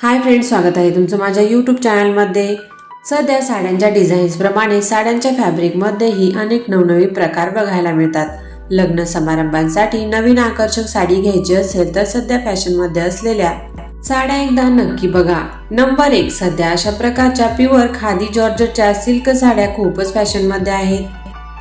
Hi friends स्वागत आहे तुमचं माझ्या यूट्यूब चॅनलमध्ये सध्या साड्यांच्या डिझाईन्सप्रमाणे साड्यांच्या फॅब्रिकमध्येही अनेक नवनवीन प्रकार बघायला मिळतात. लग्न समारंभांसाठी नवीन आकर्षक साडी घ्यायची असेल तर सध्या फॅशनमध्ये असलेल्या साड्या एकदा नक्की बघा. नंबर एक सध्या अशा प्रकारच्या प्युअर खादी जॉर्जच्या सिल्क साड्या खूपच फॅशनमध्ये आहेत.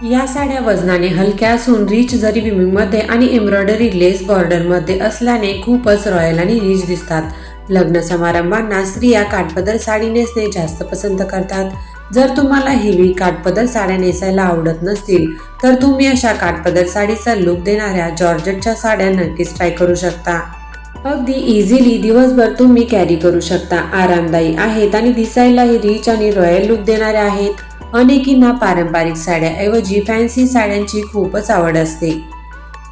या साड्या वजनाने हलक्या असून रिच जरी विमिंगमध्ये आणि एम्ब्रॉयडरी लेस बॉर्डरमध्ये असल्याने खूपच रॉयल आणि रिच दिसतात. लग्न समारंभांना स्त्रिया काठपदर साडी नेसणे जास्त पसंत करतात. जर तुम्हाला हेवी काठपदर साड्या नेसायला आवडत नसतील तर तुम्ही अशा काठपदर साडीचा लुक देणाऱ्या जॉर्जटच्या साड्या नक्कीच ट्राय करू शकता. अगदी इझिली दिवसभर तुम्ही कॅरी करू शकता. आरामदायी आहेत आणि दिसायलाही रिच आणि रॉयल लुक देणाऱ्या आहेत. अनेकींना पारंपरिक साड्याऐवजी फॅन्सी साड्यांची खूपच आवड असते.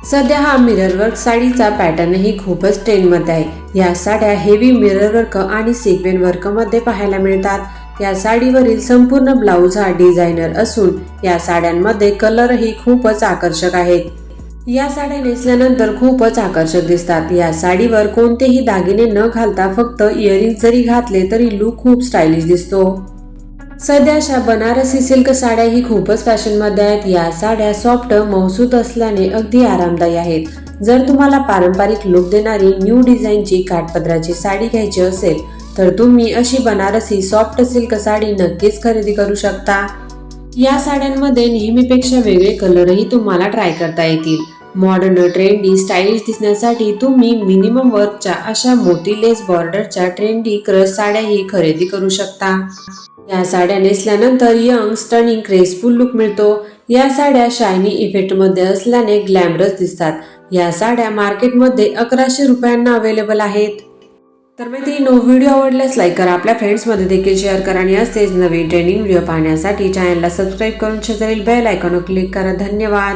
सध्या हा मिरर वर्क साडीचा पॅटर्नही खूपच ट्रेंडमध्ये आहे. या साड्या हेवी मिरर वर्क आणि सिक्वेन वर्कमध्ये पाहायला मिळतात. या साडीवरील संपूर्ण ब्लाऊज हा डिझायनर असून या साड्यांमध्ये कलरही खूपच आकर्षक आहेत. या साड्या नेसल्यानंतर खूपच आकर्षक दिसतात. या साडीवर कोणतेही दागिने न घालता फक्त इयरिंग जरी घातले तरी लुक खूप स्टायलिश दिसतो. सध्या अशा बनारसी सिल्क साड्या ही खूपच फॅशनमध्ये आहेत. या साड्या सॉफ्ट मौसूत असल्याने अगदी आरामदायी आहेत. जर तुम्हाला पारंपरिक लुक देणारी न्यू डिझाईनची काठपदराची साडी घ्यायची असेल तर तुम्ही अशी बनारसी सॉफ्ट सिल्क साडी नक्कीच खरेदी करू शकता. या साड्यांमध्ये नेहमीपेक्षा वेगळे कलरही तुम्हाला ट्राय करता येतील. मॉडर्न ट्रेंडी स्टाईलिश दिसण्यासाठी तुम्ही मिनिमम वर्कच्या अशा मोती लेस बॉर्डरच्या ट्रेंडी क्रश साड्याही खरेदी करू शकता. या साड्या नेसल्यानंतर यंग स्टनिंग ग्रेसफुल लुक मिळतो. या साड्या शायनी इफेक्टमध्ये असल्याने ग्लॅमरस दिसतात. या साड्या मार्केटमध्ये अकराशे रुपयांना अवेलेबल आहेत. तर मैत्रिणी व्हिडिओ आवडल्यास लाईक करा. आपल्या फ्रेंड्समध्ये देखील शेअर करा आणि असेच नवीन ट्रेनिंग व्हिडिओ पाहण्यासाठी चॅनलला सबस्क्राईब करून शेजारील बेल आयकॉनवर क्लिक करा. धन्यवाद.